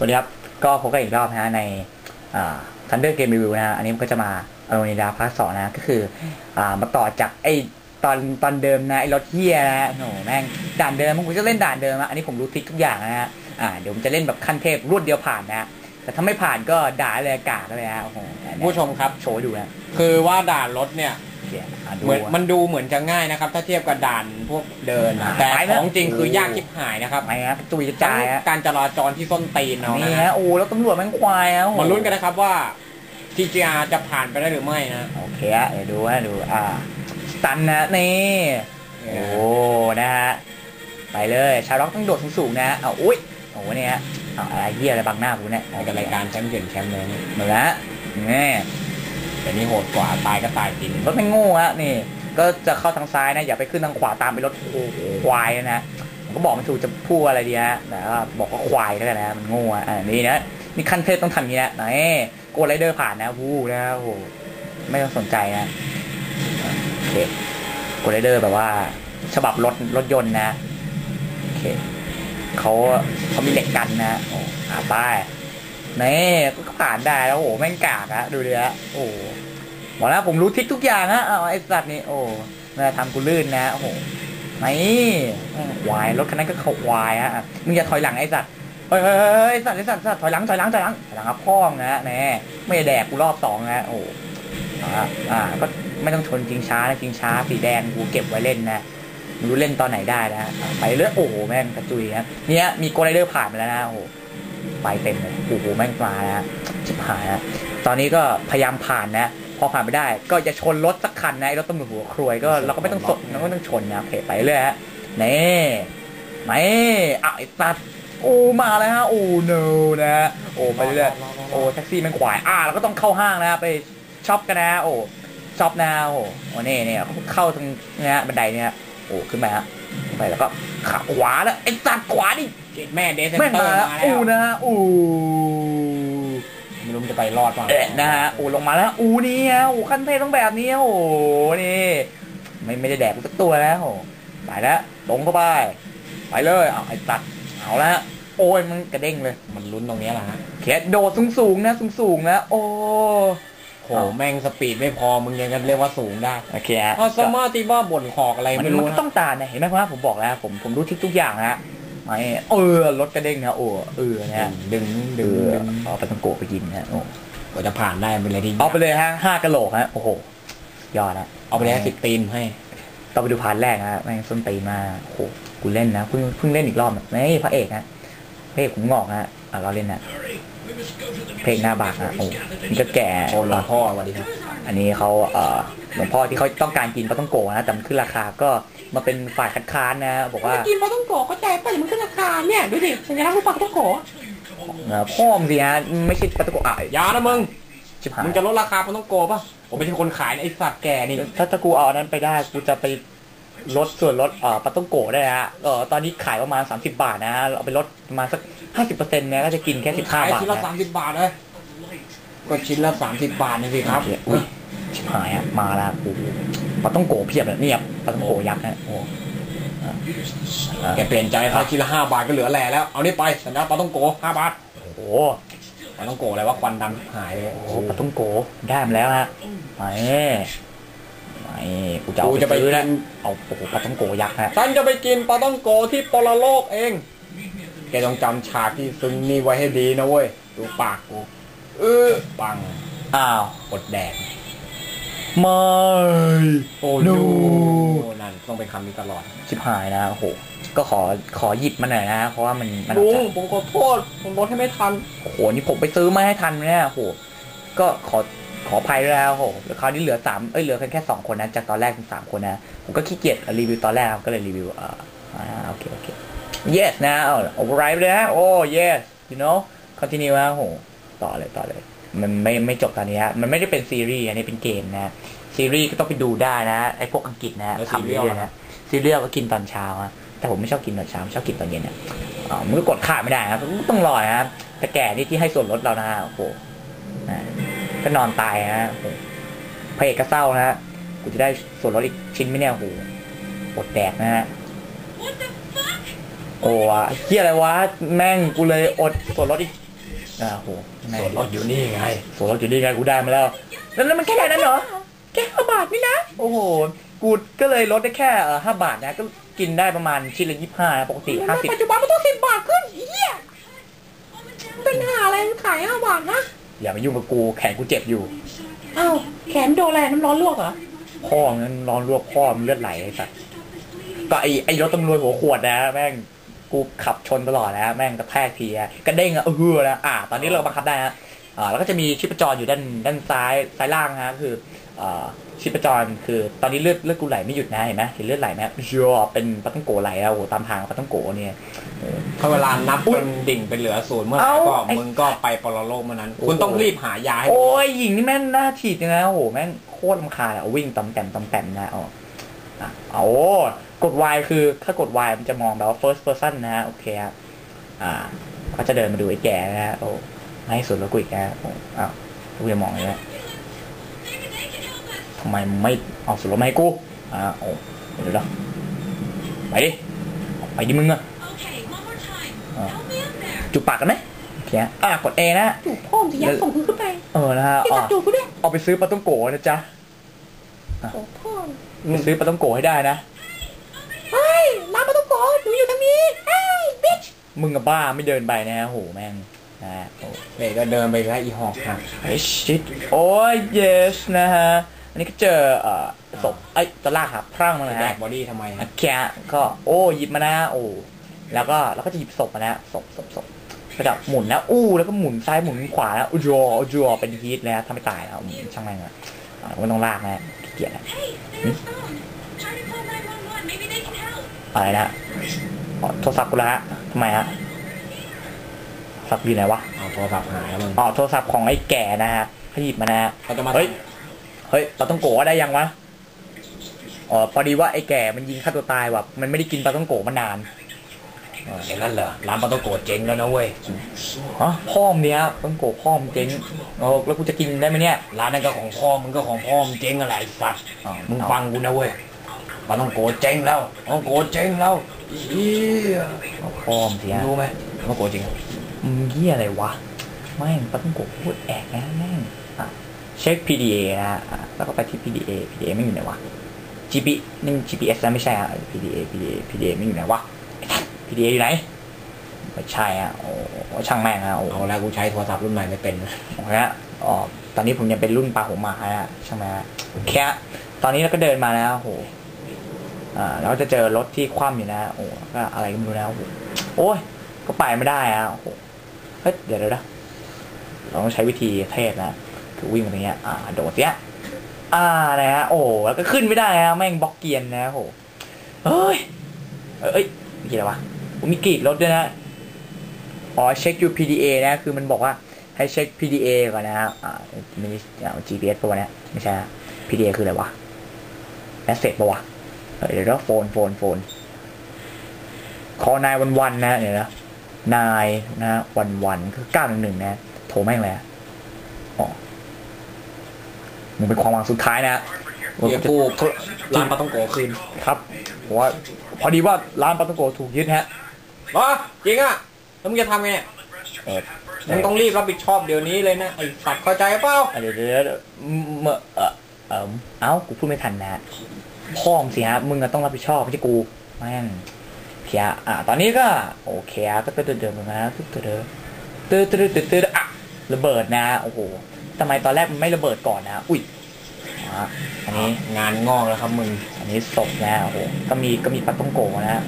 วัสดีครับ ก็พบกันอีกรอบนะฮะในทันเดอร์เกมรีวิวนะฮะอันนี้มันก็จะมาอโรนิดาพาร์ทสองนะ ก็คืออ่ามาต่อจากไอตอนตอนเดิมนะไอรถเฮียนะฮะโหแม่งด่านเดิมผมจะเล่นด่านเดิมอะอันนี้ผมรู้ทริคทุกอย่างนะฮะอ่าเดี๋ยวผมจะเล่นแบบขั้นเทพรวดเดียวผ่านนะฮะแต่ถ้าไม่ผ่านก็ด่าเลยกากเลยฮะโอ้โหผู้ชมครับโชว์ให้ดูนะคือว่าด่านรถเนี่ยโอเคอะ ดูเหมือนอะมันดูเหมือนจะง่ายนะครับ ถ้าเทียบกับด่านพวกเดินนะแต่ไปนะของจริงคือยากชิบหายนะครับไปนะตุยกระจายฮะการจราจรที่ส้นตีนเรานี่นะฮะโอ้แล้วตำรวจแม่งควายฮะโอ้โหมาลุ้นกันนะครับว่า TGR จะผ่านไปได้หรือไม่นะโอเคฮะเดี๋ยวดูฮะดูอ่าสตันนะนี่โอ้นะฮะไปเลยชาวร็อกต้องโดดสูงๆนะเอาอุ้ยโอ้เนี่ยฮะเอาอะไรเหี้ยอะไรบังหน้ากูเนี่ยในกับรายการแชมป์เก่นแชมป์เลยนี่เหมือนละนี่ แต่นี่โหดกว่าตายก็ตายจริงรถไม่โง่ฮะนี่ ก็จะเข้าทางซ้ายนะ อย่าไปขึ้นทางขวาตามไปรถควายนะผมก็บอกมันถูกจะพูดอะไรดีฮะแต่ว่าบอกว่าควายก็ได้นะมันโง่อะนี่นะนี่ขั้นเทพต้องทำอย่างนี้นะนี่โกไรเดอร์ผ่านนะวู้นะโอ้โหไม่ต้องสนใจนะโอเคโกไรเดอร์แบบว่า ฉบับรถรถยนต์นะโอเคเขาเขามีเหล็กกันนะโอ้หาป้าย นี่ก็ผ่านได้แล้วโอ้โหแม่งกากอะดูดิฮะโอ้โหบอกแล้วผมรู้ทริกทุกอย่างฮะเอาไอ้สัตว์นี่โอ้มาทำกูลื่นนะโอ้โหนี่ควายรถคันนั้นก็เขาควายฮะมึงอย่าถอยหลังไอ้สัตว์เฮ้ยไอ้สัตว์ไอ้สัตว์ไอสัตว์ถอยหลังถอยหลังถอยหลังถอยหลังครับพ่องนะแน่ไม่แดกกูรอบสองนะโอ้อ่าก็ไม่ต้องชนจริงช้านะจริงช้าสีแดงกูเก็บไว้เล่นนะไม่รู้เล่นตอนไหนได้นะไปเรื่อยโอ้โหแม่งกระจุยครับเนี่ยมีโกไรเดอร์ผ่านไปแล้วนะโอ้ ไปเต็มเลยโอ้โหแม่งมานะชิบหายนะตอนนี้ก็พยายามผ่านนะ พอผ่านไปได้ก็จะชนรถสักคันนะไอ้รถตำรวจหัวครวยก็เราก็ไม่ต้องสดเราก็ไม่ต้องชนนะโอเคไปเรื่อยฮะนี่ไม่อะไอ้ตัดโอ้มาแล้วฮะโอ้ no นะฮะโอ้ไปเรื่อยโอ้แท็กซี่แม่งขวายอะเราก็ต้องเข้าห้างนะไปช็อปกันนะ โอ้ช็อปนะโอ้โอ้นี่เนี่ยเข้าตรงเนี้ยบันไดเนี่ยโอ้ขึ้นมาฮะขึ้นไปแล้วก็ขาขวาแล้วไอ้สัตว์ขวาดิ เจ็ดแม่เดซเซนแม่งเตอมาร์แล้วมาแล้อู้วนะฮะอู้ไม่รู้มันจะไปรอดเปล่าเอ๊ะนะฮะอู้ลงมาแล้วอู้นี่ฮะอู้ขั้นเทพต้องแบบนี้โอ้โหนี่ไม่ไม่ได้แดกกูสักตัวแล้วไปแล้วลงเข้าไปไปเลยเอาไอ้สัตว์เอาละโอ้ยมันกระเด้งเลย มันลุ้นตรงเนี้ยแหละฮะเคสโดดสูงสูงๆนะสูงสูงๆนะโอ้โหแม่งสปีดไม่พอมึงยังกันเรียกว่าสูงได้โอเคฮะ พอสมาร์ติบ้าบ่นขอกอะไรมันไม่มัรู้นก็นะต้องตาเนี่ยเห็นไหมครับผมบอกแล้วผมผมรู้ทิศทุกอย่างฮะ ไม่เออรถกระเด้งนะโอ้เออนะฮะดึงดึเองอดึงเอาไปตังโกะไปกินฮะโอ้กว่าจะผ่านได้เป็นอะไรที่เอาไปเลยฮะห้ากะโหลกฮะโอ้โหยอดนะเอาไปเลยสิบตีนให้ต้องไปดูพาร์ทแรกฮะแม่งส้นตีนมาโอ้โหกูเล่นนะเพิ่งเพิ่งเล่นอีกรอบนะนี่พระเอกฮะพระเอกผมงอกฮะอะเราเล่นนะเพลงหน้าบากฮะโอ้นี่ก็แก่โอ้หลวงพ่อสวัสดีครับอันนี้เขาเอ่อหลวงพ่อที่เขาต้องการกินปลาต้องโกะนะแต่มันขึ้นราคาก็ มาเป็นฝ่ายคัดค้านนะบอกว่ากินปลาต้องโกะเข้าใจป่ะมันขึ้นราคาเนี่ยดูดิสัญลักษณ์รูปปลาต้องโกะเอ่อพ่อมงสิฮะไม่ใช่ปลาต้องโกะอะยานะมึงชิบหายมึงจะลดราคาปลาต้องโกะป่ะผมไม่ใช่คนขายนะไอ้สัตว์แก่นี่ถ้าถ้ากูเอาอันนั้นไปได้กูจะไปลดส่วนลดเอ่อปลาต้องโกะได้ฮะเออตอนนี้ขายประมาณ 30 บาทนะฮะเอาไปลดประมาณสัก50%เนี่ยก็จะกินแค่ 15ขายบาทชิ้นละนะสามสิบบาทเลยก็ชิ้นละสามสิบบาทนี่สิครับโอเอุ้ยชิบหายอะมาแล้วกู ปลาต้องโกะเพียบเลยเนี่ยปลาต้องโกะยักษ์นะโอ้อะอะแกเปลี่ยนใจถ้าชิ้นละห้าบาทก็เหลือแหล่แล้ว เอานี่ไปสัญญาปลาต้องโกะห้าบาทโอ้โหปลาต้องโกะอะไรว่าควันดำหายเลยโอ้โหปลาต้องโกะได้มาแล้วฮะไม่ไม่กูจะเอากูไปจะไปซื้อกิแล้วนเอาโอ้โหปลาต้องโกะยักษ์ฮะฉันจะไปกินปลาต้องโกะที่ปรโลกเองแกต้องจำฉากที่ซึ้งนี่ไว้ให้ดีนะเว้ยดูปากกูเออปังอ้าวอดแดก ไม่โอ้ no นั่นต้องเป็นคำนี้ตลอด ชิบหายนะโอ้โหก็ขอขอหยิบมาหน่อยนะ เพราะว่ามันมันลุงจะผมขอโทษผมลดให้ไม่ทัน โอ้โหนี่ผมไปซื้อมาให้ทันเนี่ยโอ้โหก็ขอขออภัยด้วยนะโอ้โหแล้วคราวนี้เหลือสามเอ้ยเหลือแค่แค่สองคนนะจากตอนแรกเป็นสามคนนะ ผมก็ขี้เกียจรีวิวตอนแรกครับก็เลยรีวิวเอ่ออ่าโอเคโอเค yes นะเอา override ไปเลยนะโอ้ yes you know continue นะโอ้โหต่อเลยต่อเลย มันไม่ไม่จบตอนนี้ฮะมันไม่ได้เป็นซีรีส์อันนี้เป็นเกมนะซีรีส์ก็ต้องไปดูได้นะไอ้พวกอังกฤษนะแล้วทำเรื่อยๆนะซีเรียลก็กินตอนเช้าฮะแต่ผมไม่ชอบกินตอนเช้าชอบกินตอนเย็นเนี่ยอ๋อมันก็กดขาดไม่ได้ครับต้องรอนะครับแต่แก่นี่ที่ให้ส่วนลดเรานะฮะโอ้โหนะก็นอนตายฮะโอ้โหพระเอกก็เศร้านะฮะกูจะได้ส่วนลดอีกชิ้นไหมเนี่ยโอ้โหอดแดกนะฮะโอ้วะเฮียอะไรวะแม่งกูเลยอดส่วนลดอีก อ่าโหไงส่วนรถอยู่นี่ไงส่วนรถอยู่นี่ไงกูได้มาแล้ว แล้วแล้วมันแค่นั้นเหรอแค่ห้าบาทนี่นะ โอ้โห กูก็เลยลดได้แค่เออห้าบาทนะ ก็กินได้ประมาณชิ้นละยี่ห้าปกติห้าสิบปัจจุบันมันต้องสิบบาทขึ้นเฮียเป็นหาอะไรขายห้าบาทนะอย่ามายุ่งกับกูแขนกูเจ็บอยู่ เอ้าแขนโดนอะไรน้ำร้อนลวกเหรอ พ่อมันร้อนลวกพ่อมันเลือดไหลไอ้สัสก็ไอไอรถตำรวจหัวขวดนะแม่ง กูขับชนตลอดนะแม่งกระแทกทีอะกระเด้งอะเออนะอ่า ตอนนี้เราบังคับได้นะอ่าแล้วก็จะมีชีพจรอยู่ด้านด้านซ้ายซ้ายล่างนะคืออ่าชีพจรคือตอนนี้เลือดเลือดกูไหลไม่หยุดนะเห็นไหมเห็นเลือดไหลไหมเชียเป็นปลาต้องโกไหลแล้วโอ้โหตามทางปลาต้องโกเนี่ยถ้าเวลานับจนดิ่งเป็นเหลือศูนย์เมื่อไหร่เอ้าก็ไอ้มึงก็ไปปรโลกเมื่อนั้นโอ้โหคุณต้องรีบหายาให้โอ้ยหญิงนี่แม่งน่าฉีดจังนะโอ้โหแม่งโคตรลำคาญอะเอาวิ่งตำแตมตำแตมนะอ๋ออะเอา กด Y คือถ้ากด Y มันจะมองแบบว่า first person นะฮะโอเคครับอ่าก็จะเดินมาดูไอ้แก่นะฮะโอ้ไม่ให้สุดแล้วกูอีกแล้วโอ้อ้าวกูจะมองอย่างเงี้ยทำไมมึงไม่เอาสุดแล้วมาให้กูอ่าโอ้เดี๋ยวเดี๋ยวไปดิออกไปดิมึงอะ Okay, one more time. Oh. Help me up there. จุบปากกันไหมโอเคฮะอะกด A นะจูบพ่อมจะยัดส่งคุณขึ้นไปเออนะฮะพี่อ๋อตัดจูบกูด้วยเอาไปซื้อปลาต้องโกนะจ๊ะโอ้พ่อไปซื้อปลาต้องโกให้ได้นะ เฮ้ยร้านปลาต้องโกะหนูอยู่ทางนี้เฮ้ยบิ๊ช มึงกับบ้าไม่เดินไปนะฮะโหแม่งนะฮะโอ้เฮ้ยก็เดินไปแล้วอีหอกหักไอ้ชิตโอ้ย yes นะฮะ อันนี้ก็เจอเอ่อศพไอ้ตะลากหักพรั่งมาแดนะฮะกบอดี้ทำไมอะแค่ก็โอ้หยิบมานะโอ้แล้วก็แล้วก็จะหยิบศพมานะศพศพศพก็จะหมุนนะอู้แล้วก็หมุนซ้ายหมุนขวานะอู้จออู้จอเป็นฮีทเลยนะถ้าไม่ตายนะอืมช่างแม่งอะอะไม่ต้องลากนะขี้เกียจนะ Hey, there's phone. Try to call 911. Maybe they can help. อะไรนะอ๋อ โทรศัพท์กูละฮะทำไมฮะโทรศัพท์อยู่ไหนวะเอาโทรศัพท์หายแล้วมึงอ๋อโทรศัพท์ของไอ้แก่นะฮะเขาหยิบมานะฮะเขาจะมาเฮ้ยเฮ้ยปลาต้องโกะได้ยังวะอ๋อพอดีว่าไอ้แก่มันยิงฆ่าตัวตายว่ะมันไม่ได้กินปลาต้องโกะมานานเห็นนั่นเหรอร้านปลาต้องโกดเจ๊งแล้วนะเว้ยอ๋อพ่อมเนี้ยปลาต้องโกะพ่อมเจ๊งเออแล้วกูจะกินได้ไหมเนี่ยร้านนั้นก็ของพ่อมึงก็ของพ่อมึงเจ๊งอะไรไอ้สัตว์อ๋อมึงฟังกูนะเว้ยปลาต้องโกดเจ๊งแล้วปลาต้องโกดเจ๊งแล้ว เฮียพ่อมเสียรู้ไหมปลาต้องโกดจริงมึงเหี้ยอะไรวะแม่งปลาต้องโกะพูดแอกนะแม่งอะเช็ค PDA นะฮะอะแล้วก็ไปที่ PDA PDA ไม่อยู่ไหนวะ GP นี่ GPS แล้วไม่ใช่อะ PDA PDA PDA ไม่อยู่ไหนวะ PDA อยู่ไหนไม่ใช่อะโอ้ช่างแม่งอะโอ้เอาแล้วกูใช้โทรศัพท์รุ่นใหม่ไม่เป็นโอเคฮะอ๋อตอนนี้ผมยังเป็นรุ่นปลาหัวหมาฮะใช่ไหมฮะแค่ตอนนี้เราก็เดินมาแล้วโอ้โห อ่าแล้วก็จะเจอรถที่คว่ำอยู่นะโอ้ก็อะไรก็ไม่รู้นะโอ้ยก็ไปไม่ได้อะโอ้เฮ้ยเดี๋ยวเดี๋ยวนะเราต้องใช้วิธีเทศนะคือวิ่งมาตรงเนี้ยอ่าโดดเนี้ยอ่านะฮะโอ้แล้วก็ขึ้นไม่ได้ฮะแม่งบล็อกเกียร์นะโอ้โหเฮ้ยเอ้ยเอ้ยมีกี่อะไรวะมีกรีดรถด้วยนะอ๋อเช็ค UPDA นะคือมันบอกว่าให้เช็ค PDA ก่อนนะฮะอ่าไม่ได้อ่า GPS ปะวะเนี่ยไม่ใช่ PDA คืออะไรวะแมสเซจปะวะ เดี๋ยวนะโฟนโฟนโฟนคอนายวันวันนะเดี๋ยวนะนายนะวันวันคือเก้าหนึ่งหนึ่งนะโทรแม่งเลยอ๋อมึงเป็นความหวังสุดท้ายนะเดี๋ยวกูร้านปาต้องโกคืนครับเพราะว่าพอดีว่าร้านปาตงโกถูกยึดฮะวะจริงอะแล้วมึงจะทำไงเนี่ยมึงต้องรีบรับผิดชอบเดี๋ยวนี้เลยนะไอ้สัตว์เข้าใจเปล่าเดี๋ยวเดี๋ยวเดี๋ยวเมื่อเออเออเอ้ากูพูดไม่ทันนะ พ่อมงสิฮะมึงก็ต้องรับผิดชอบไม่ใช่กูแม่งเพียอะตอนนี้ก็โอเคอะก็เดินเดินมานะตึ๊ดเดินเดินตึ๊ดตึ๊ดตึ๊ดอะระเบิดนะโอ้โหทำไมตอนแรกมันไม่ระเบิดก่อนนะอุ้ยอะอันนี้งานงอกแล้วครับมึง อันนี้ศพนะโอ้โหก็มีก็มีปลาต้องโกนะ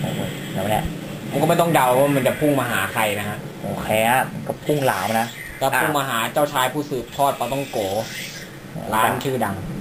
โอ้โหแล้วเนี่ยมึงก็ไม่ต้องเดาว่ามันจะพุ่งมาหาใครนะฮะโอเคฮะก็พุ่งหลามนะก็พุ่งมาหาเจ้าชายผู้สืบทอดปลาต้องโกร้านชื่อดัง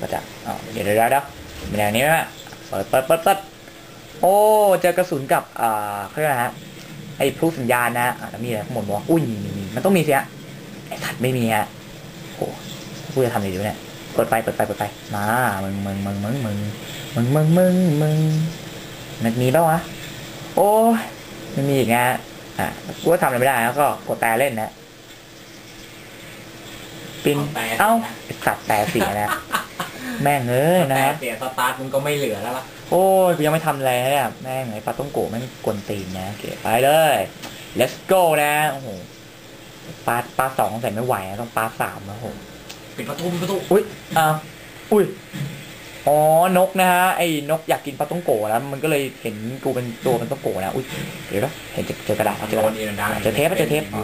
ก็จะอ๋อเดี๋ยวเดี๋ยวเดี๋ยวเดี๋ยวเป็นอย่างนี้ไหมฮะเปิดเปิดเปิดเปิดโอ้เจอกระสุนกับอ่าเขาเรียกอะไรฮะไอ้พลุสัญญาณนะอ่าแล้วมีอะไรข้างบนบอกว่าอุ้ยมีมีมีมันต้องมีสิฮะไอ้สัตว์ไม่มีฮะโอ้กูจะทำอะไรอยู่เนี่ยเปิดไฟเปิดไฟเปิดไฟมามึงมึงมึงมึงมึงมึงมึงมึงมึงนักมีป่าวะโอ้ยไม่มีอีกนะอะกูก็ทำอะไรไม่ได้แล้วก็กดแต่เล่นนะปินเอ้าไอ้สัตว์แต่เสียนะ แม่งเอ้ยนะแต่ฮะเสียสตาร์ทมึงก็ไม่เหลือแล้วล่ะโอ้ยกูยังไม่ทำอะไรเลยอะแม่งไอ้ปลาต้มโกะแม่งกวนตีนนะโอเคไปเลย let's go นะโอ้โหปลาปลาสองใส่ไม่ไหวนะต้องปลาสามนะโอ้โหปิดประตูปิดประตูอุ้ยอ้าวอุ้ยอ๋อนกนะฮะไอ้นกอยากกินปลาต้มโกะแล้วมันก็เลยเห็นกูเป็นตัวเป็นต้มโกะนะอุ้ยเดี๋ยวนะเห็นเจอเจอกระดาษเจอกระดาษโดนอีกดังเจอเทปเจอเทปอ๋อ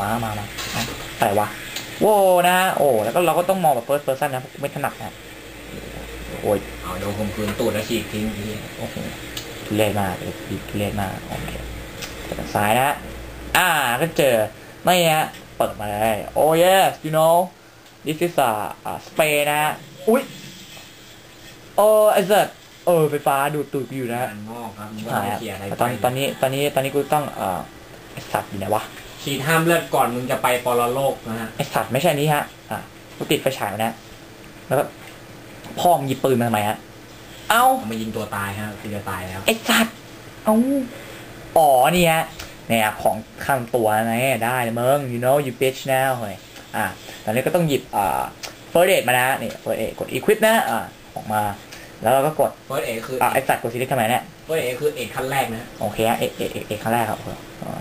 มามามาเอาอะไรวะโว้นะฮะโอ้แล้วก็เราก็ต้องมองแบบ first person นะไม่ถนัดนะ โอ้ยเอาโดนข่มขืนตูดแล้วฉีกทิ้งทีโอ้โหทุเรศมากเลยทุเรศมากโอเคไปทางซ้ายนะอ่าก็เจอไม่ฮะเปิดมาเลย oh yes you know this is a, a spray นะฮะอุ้ยโอ้ไอ้เสิร์เออไฟฟ้าดูดตูดกูอยู่นะกาฮะรงอกครับมึงก็หายไม่อะเคลียร์อะไรแต่ตอนนี้ตอนนี้ตอนนี้ตอนนี้กูต้องเอ่อไอสัตว์อยู่ไหนวะฉีดห้ามเลือดก่อนมึงจะไปปรโลกนะฮะไอสัตว์ไม่ใช่อันนี้ฮะอะกูติดไฟฉายไว้นะแล้วก็ พ่อมงหยิบปืนมาทำไมฮะ เอ้าเอามายิงตัวตายฮะคือจะตายแล้ว ไอ้สัตว์เอาอ๋อนี่ฮะเนี่ยของข้างตัวนะได้เลยมึง you know you bitch now เฮ้ยอะตอนนี้ก็ต้องหยิบอ่า first aid มานะนี่ first aid กด equip นะอะออกมา แล้วเราก็กด เฟิร์สเอคืออะไอสัตว์กดซีเล็กทำไมเนี่ย เฟิร์สเอคือเอกขั้นแรกนะ โอเคฮะเอกเอกเอกเอกครั้งแรกครับอ๋อ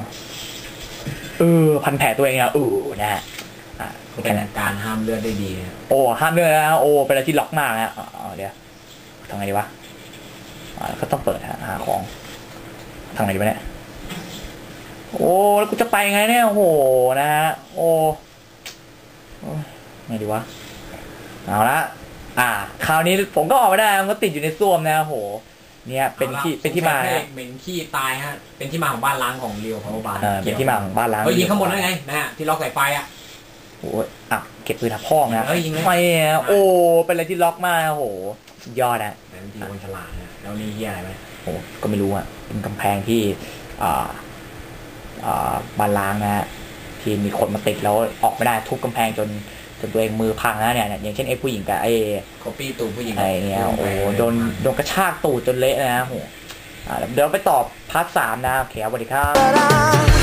เออพันแผลตัวเองอะอู้นะฮะ อะเป็แค่นนั้นการห้ามเลือดได้ดีนะโอ้ห้ามเลือดนะโอ้เป็นอะไรที่ล็อกมากนะอ๋อเดี๋ยวทำไงดีวะอ่าก็ต้องเปิดหาหาของทางไหนดีวะเนี่ยโอ้แล้วกูจะไปไงเนี่ยโอ้โหนะฮะโอ้โอ้ยไงดีวะเอาละอ่า คราวนี้ผมก็ออกไม่ได้มันก็ติดอยู่ในส้วมนะโอ้โหเนี่ยเป็นที่เป็นที่มาพระเอนะกเหม็นขี้ตายฮะเป็นที่มาของบ้านล้างของเรียวพาวบาลเออเป็นที่มาของบ้านล้างเฮ้ยยิงข้างบนได้ไงนะฮะที่ล็อกสายไฟอะ โอ้ยอะเก็บปืนหาพ่องนะเอ้ยยิงเลย ไม่อะโอ้ เป็นอะไรที่ล็อกมากโอ้โหสุดยอดนะแต่บางทีคนฉลาดนะแล้วนี่เฮียอะไรไหมโอ้ก็ไม่รู้อะเป็นกำแพงที่อ่าอ่าบานล้างนะฮะที่มีคนมาติดแล้วออกไม่ได้ทุบกำแพงจนจนตัวเองมือพังนะเนี่ยอย่างเช่นไอ้ผู้หญิงกับไอ้ คอปี้ตูผู้หญิงไอ้เนี่ยโอ้โดนโดนกระชากตูดจนเละนะโอ้โหอ่าเดี๋ยวไปตอบพาร์ทสามนะโอเคครับสวัสดีครับ But